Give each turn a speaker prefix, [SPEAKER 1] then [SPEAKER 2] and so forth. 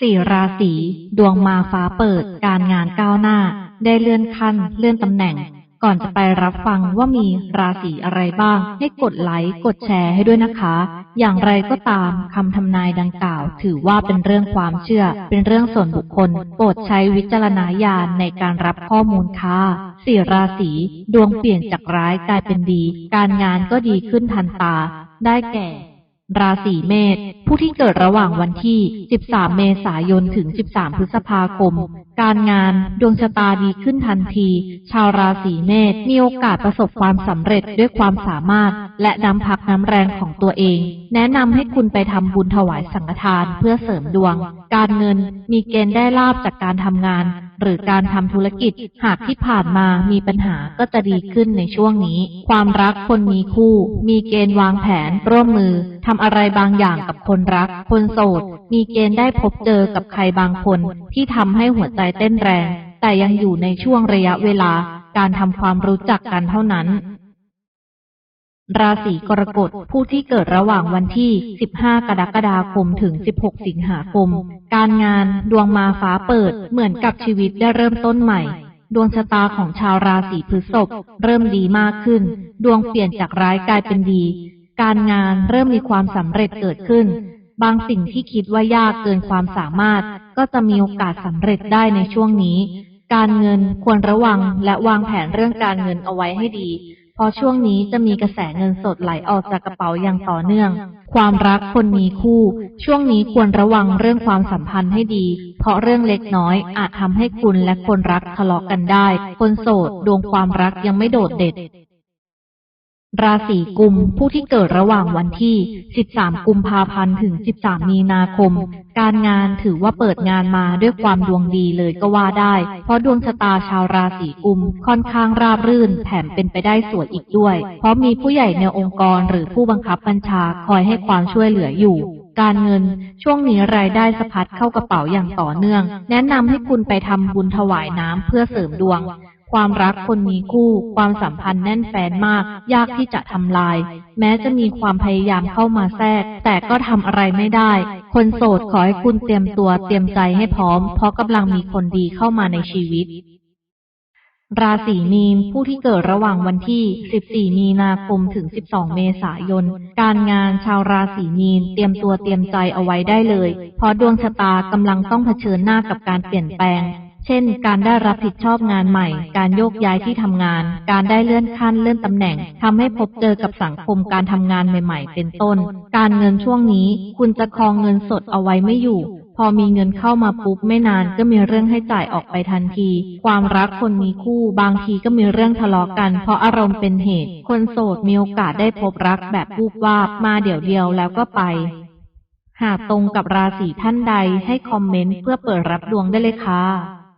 [SPEAKER 1] สี่ราศีดวงมาฟ้าเปิดการงานก้าวหน้า ได้เลื่อนขั้น เลื่อนตำแหน่ง ก่อนจะไปรับฟังว่ามีราศีอะไรบ้าง ให้กดไลค์กดแชร์ให้ด้วยนะคะ อย่างไรก็ตามคำทำนายดังกล่าว ถือว่าเป็นเรื่องความเชื่อ เป็นเรื่องส่วนบุคคล โปรดใช้วิจารณญาณในการรับข้อมูลค่ะสี่ราศีดวงเปลี่ยนจากร้ายกลายเป็นดี การงานก็ดีขึ้นทันตา ได้แก่ ราศีเมษผู้ที่เกิดระหว่างวันที่ 13 เมษายน ถึง 13 พฤษภาคม การงานดวงชะตาดีขึ้นทันที ชาวราศีเมษมีโอกาสประสบความสำเร็จด้วยความสามารถ และน้ำพักน้ำแรงของตัวเอง แนะนำให้คุณไปทำบุญถวายสังฆทานเพื่อเสริมดวง การเงินมีเกณฑ์ได้ลาบจากการทำงาน หรือการทำธุรกิจ หากที่ผ่านมามีปัญหาก็จะดีขึ้นในช่วงนี้ ความรักคนมีคู่ มีเกณฑ์วางแผน ร่วมมือทำอะไรบางอย่างกับคนรัก คนโสด มีเกณฑ์ได้พบเจอกับใครบางคน ที่ทำให้หัวใจเต้นแรง แต่ยังอยู่ในช่วงระยะเวลา การทำความรู้จักกันเท่านั้นราศีกรกฎผู้ที่เกิดระหว่างวันที่ 15 กรกฎาคม ถึง 16 สิงหาคม การงานดวงมาฟ้าเปิดเหมือนกับชีวิตได้เริ่มต้นใหม่ ดวงชะตาของชาวราศีพฤษภเริ่มดีมากขึ้น ดวงเปลี่ยนจากร้ายกลายเป็นดี การงานเริ่มมีความสำเร็จเกิดขึ้น บางสิ่งที่คิดว่ายากเกินความสามารถ ก็จะมีโอกาสสำเร็จได้ในช่วงนี้ การเงินควรระวังและวางแผนเรื่องการเงินเอาไว้ให้ดี ราะช่วงนี้จะมีกระแสเงินสดไหลออกจากกระเป๋าอย่างต่อเนื่อง ความรักคนมีคู่ ช่วงนี้ควรระวังเรื่องความสัมพันธ์ให้ดี เพราะเรื่องเล็กน้อยอาจทำให้คุณและคนรักทะเลาะกันได้ คนโสดดวงความรักยังไม่โดดเด่น ราศีกุมผู้ที่เกิดระหว่างวันที่ 13 กุมภาพันธ์ถึง 13 มีนาคม การงานถือว่าเปิดงานมาด้วยความดวงดีเลยก็ว่าได้ เพราะดวงชะตาชาวราศีกุมค่อนข้างราบรื่น แถมเป็นไปได้สวยอีกด้วย เพราะมีผู้ใหญ่ในองค์กรหรือผู้บังคับบัญชาคอยให้ความช่วยเหลืออยู่การเงินช่วงนี้รายได้สะพัดเข้ากระเป๋าอย่างต่อเนื่อง แนะนำให้คุณไปทำบุญถวายน้ำเพื่อเสริมดวง ความรักคนมีคู่ ความสัมพันธ์แน่นแฟนมาก ยากที่จะทำลาย แม้จะมีความพยายามเข้ามาแทรก แต่ก็ทำอะไรไม่ได้ คนโสดขอให้คุณเตรียมตัวเตรียมใจให้พร้อม เพราะกำลังมีคนดีเข้ามาในชีวิตราศีมีน ผู้ที่เกิดระหว่างวันที่ 14 มีนาคม ถึง 12 เมษายน การงานชาวราศีมีน เตรียมตัวเตรียมใจเอาไว้ได้เลย เพราะดวงชะตากำลังต้องเผชิญหน้ากับการเปลี่ยนแปลง เช่น การได้รับผิดชอบงานใหม่ การโยกย้ายที่ทำงาน การได้เลื่อนขั้นเลื่อนตำแหน่งทำให้พบเจอกับสังคมการทำงานใหม่ ๆ เป็นต้น การเงินช่วงนี้ คุณจะครองเงินสดเอาไว้ไม่อยู่ พอมีเงินเข้ามาปุ๊บไม่นานก็มีเรื่องให้จ่ายออกไปทันที ความรักคนมีคู่บางทีก็มีเรื่องทะเลาะกัน เพราะอารมณ์เป็นเหตุ คนโสดมีโอกาสได้พบรักแบบวูบวาบมาเดี๋ยวเดียวแล้วก็ไปหากตรงกับราศีท่านใดให้คอมเมนต์เพื่อเปิดรับดวงได้เลยค่ะ